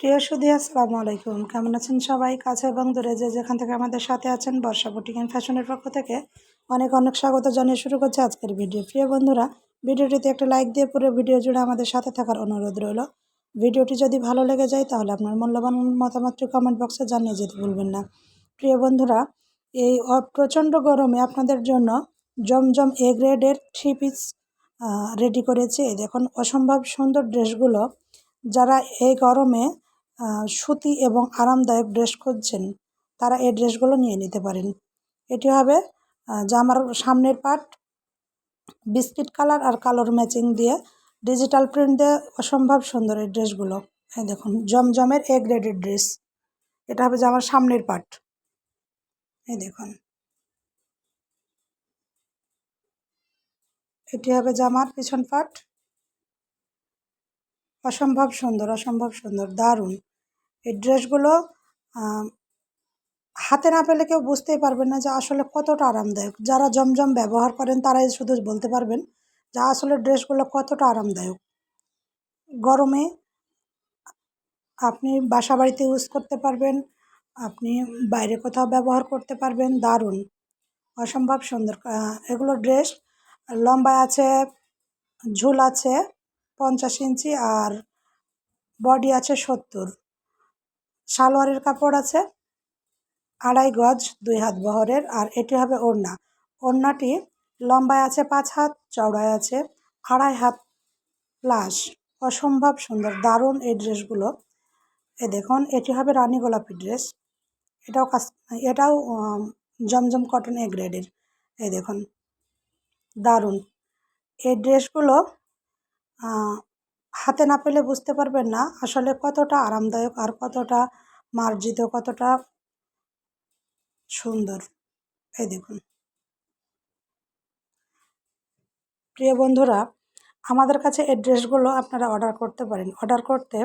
প্রিয় সুধী, আসসালামু আলাইকুম। কেমন আছেন সবাই? কাছে এবং দূরে যে যেখান থেকে আমাদের সাথে আছেন, বর্ষা বুটিক অ্যান্ড ফ্যাশনের পক্ষ থেকে অনেক অনেক স্বাগত জানিয়ে শুরু করছে আজকের ভিডিও। প্রিয় বন্ধুরা, ভিডিওটিতে একটা লাইক দিয়ে পুরো ভিডিও জুড়ে আমাদের সাথে থাকার অনুরোধ রইল। ভিডিওটি যদি ভালো লেগে যায়, তাহলে আপনার মূল্যবান মতামতটি কমেন্ট বক্সে জানিয়ে যেতে ভুলবেন না। প্রিয় বন্ধুরা, এই প্রচণ্ড গরমে আপনাদের জন্য জমজম এ গ্রেডের থ্রি পিস রেডি করেছি। দেখুন, অসম্ভব সুন্দর ড্রেসগুলো যারা এই গরমে সুতি এবং আরামদায়ক ড্রেস খুঁজছেন, তারা এই ড্রেসগুলো নিয়ে নিতে পারেন। এটি হবে জামার সামনের পার্ট বিস্কিট কালার আর কালোর ম্যাচিং দিয়ে ডিজিটাল প্রিন্ট দিয়ে অসম্ভব সুন্দর এই ড্রেসগুলো। হ্যাঁ দেখুন, জমজমের এ গ্রেডের ড্রেস। এটা হবে জামার সামনের পার্ট এই দেখুন। এটি হবে জামার পিছন পার্ট অসম্ভব সুন্দর অসম্ভব সুন্দর, দারুণ। এই ড্রেসগুলো হাতে না পেলে কেউ বুঝতেই পারবেন না যে আসলে কতটা আরামদায়ক। যারা জমজম ব্যবহার করেন, তারাই শুধু বলতে পারবেন যে আসলে ড্রেসগুলো কতটা আরামদায়ক। গরমে আপনি বাসা বাড়িতে ইউজ করতে পারবেন, আপনি বাইরে কোথাও ব্যবহার করতে পারবেন, দারুণ। অসম্ভব সুন্দর। এগুলো ড্রেস লম্বায় আছে, ঝুল আছে পঞ্চাশ ইঞ্চি আর বডি আছে সত্তর। সালোয়ারের কাপড় আছে, আড়াই গজ, দুই হাত বহরের, আর এটি হবে ওড়না। ওড়নাটি লম্বায় আছে পাঁচ হাত, চওড়ায় আছে আড়াই হাত প্লাস অসম্ভব সুন্দর, দারুণ এই ড্রেসগুলো। এ দেখুন, এটি হবে রানী গোলাপি ড্রেস। এটাও কাস, এটাও জমজম কটন এ গ্রেডের এই দেখুন, দারুণ। এই ড্রেসগুলো হাতে না পেলে বুঝতে পারবেন না আসলে কতটা আরামদায়ক আর কতটা মার্জিত, কতটা সুন্দর। এই দেখুন। প্রিয় বন্ধুরা, আমাদের কাছে এই ড্রেসগুলো আপনারা অর্ডার করতে পারেন। অর্ডার করতে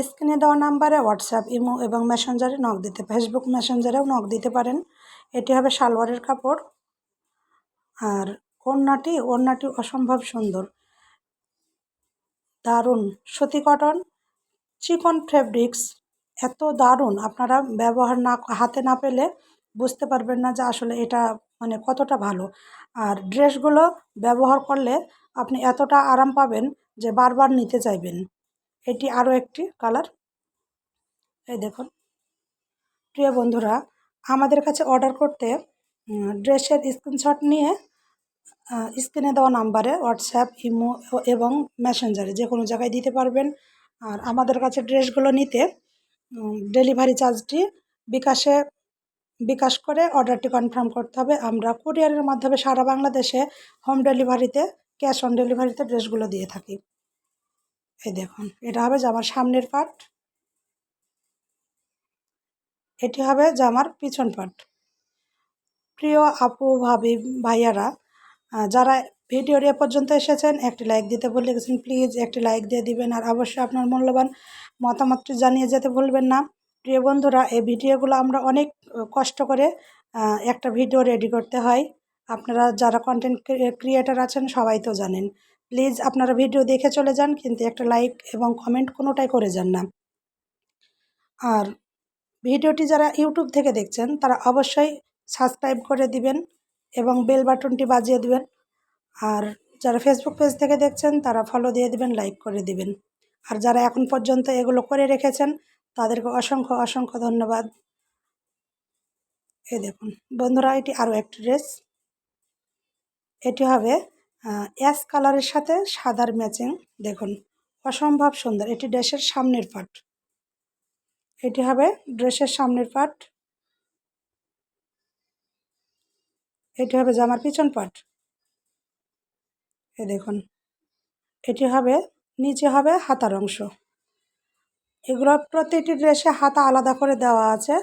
স্ক্রিনে দেওয়া নাম্বারে হোয়াটসঅ্যাপ, ইমো এবং মেসেঞ্জারে নক দিতে, ফেসবুক মেসেঞ্জারেও নক দিতে পারেন। এটি হবে সালোয়ারের কাপড়। আর ওড়নাটি ওড়নাটি অসম্ভব সুন্দর। দারুণ। সুতি কটন চিকন ফেব্রিক্স এত দারুণ। আপনারা ব্যবহার না, হাতে না পেলে বুঝতে পারবেন না যে আসলে এটা মানে কতটা ভালো। আর ড্রেসগুলো ব্যবহার করলে আপনি এতটা আরাম পাবেন যে বারবার নিতে চাইবেন। এটি আরও একটি কালার এই দেখুন। প্রিয় বন্ধুরা, আমাদের কাছে অর্ডার করতে ড্রেসের স্ক্রিনশট নিয়ে স্ক্রিনে দেওয়া নাম্বারে হোয়াটসঅ্যাপ, ইমো এবং মেসেঞ্জারে যে কোনো জায়গায় দিতে পারবেন। আর আমাদের কাছে ড্রেসগুলো নিতে ডেলিভারি চার্জটি বিকাশে, বিকাশ করে অর্ডারটি কনফার্ম করতে হবে। আমরা কুরিয়ারের মাধ্যমে সারা বাংলাদেশে হোম ডেলিভারিতে, ক্যাশ অন ডেলিভারিতে ড্রেসগুলো দিয়ে থাকি। এই দেখুন, এটা হবে জামার সামনের পার্ট। এটি হবে জামার পিছন পার্ট। প্রিয় আপু, ভাবি, ভাইয়ারা যারা ভিডিওর এ পর্যন্ত এসেছেন, একটি লাইক দিতে ভুলে গেছেন প্লিজ একটি লাইক দিয়ে দিবেন। আর অবশ্যই আপনার মূল্যবান মতামতটি জানিয়ে যেতে ভুলবেন না। প্রিয় বন্ধুরা, এই ভিডিওগুলো আমরা অনেক কষ্ট করে একটা ভিডিও রেডি করতে হয়। আপনারা যারা কন্টেন্ট ক্রিয়েটার আছেন, সবাই তো জানেন। প্লিজ আপনারা ভিডিও দেখে চলে যান, কিন্তু একটা লাইক এবং কমেন্ট কোনোটাই করে যান না। আর ভিডিওটি যারা ইউটিউব থেকে দেখছেন, তারা অবশ্যই সাবস্ক্রাইব করে দিবেন। এবং বেল বাটনটি বাজিয়ে দিবেন। আর যারা ফেসবুক পেজ থেকে দেখছেন, তারা ফলো দিয়ে দিবেন লাইক করে দিবেন। আর যারা এখন পর্যন্ত এগুলো করে রেখেছেন, তাদেরকে অসংখ্য অসংখ্য ধন্যবাদ। এই দেখুন, বন্ধুরা, এটি আরও একটি ড্রেস এটি হবে অ্যাশ কালারের সাথে সাদার ম্যাচিং দেখুন, অসম্ভব সুন্দর। এটি ড্রেসের সামনের পার্ট এটি হবে ড্রেসের সামনের পার্ট এটি হবে জামার পিছন পাট। এ দেখুন, এটি হবে, নিচে হবে হাতার অংশ। এগুলো প্রতিটি ড্রেসে হাতা আলাদা করে দেওয়া আছে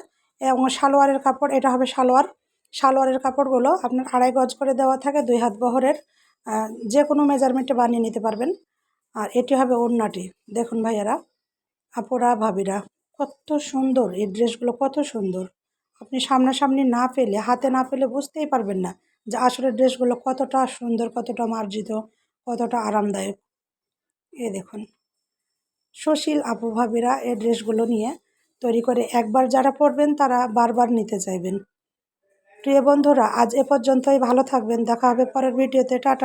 এবং সালোয়ারের কাপড়, এটা হবে সালোয়ার। সালোয়ারের কাপড়গুলো আপনার আড়াই গজ করে দেওয়া থাকে, দুই হাত বহরের। যে কোনো মেজারমেন্টে বানিয়ে নিতে পারবেন। আর এটি হবে ওড়নাটি। দেখুন ভাইয়ারা, আপুরা, ভাবিরা, কত সুন্দর এই ড্রেসগুলো, কত সুন্দর। আপনি সামনাসামনি না পেলে, হাতে না পেলে বুঝতেই পারবেন না যে আসলে ড্রেসগুলো কতটা সুন্দর, কতটা মার্জিত, কতটা আরামদায়ক। এ দেখুন, সুশীল আপু ভাবিরা এই ড্রেসগুলো নিয়ে তৈরি করে একবার যারা পরবেন তারা বারবার নিতে চাইবেন। প্রিয় বন্ধুরা, আজ এ পর্যন্তই। ভালো থাকবেন। দেখা হবে পরের ভিডিওতে। টাটা।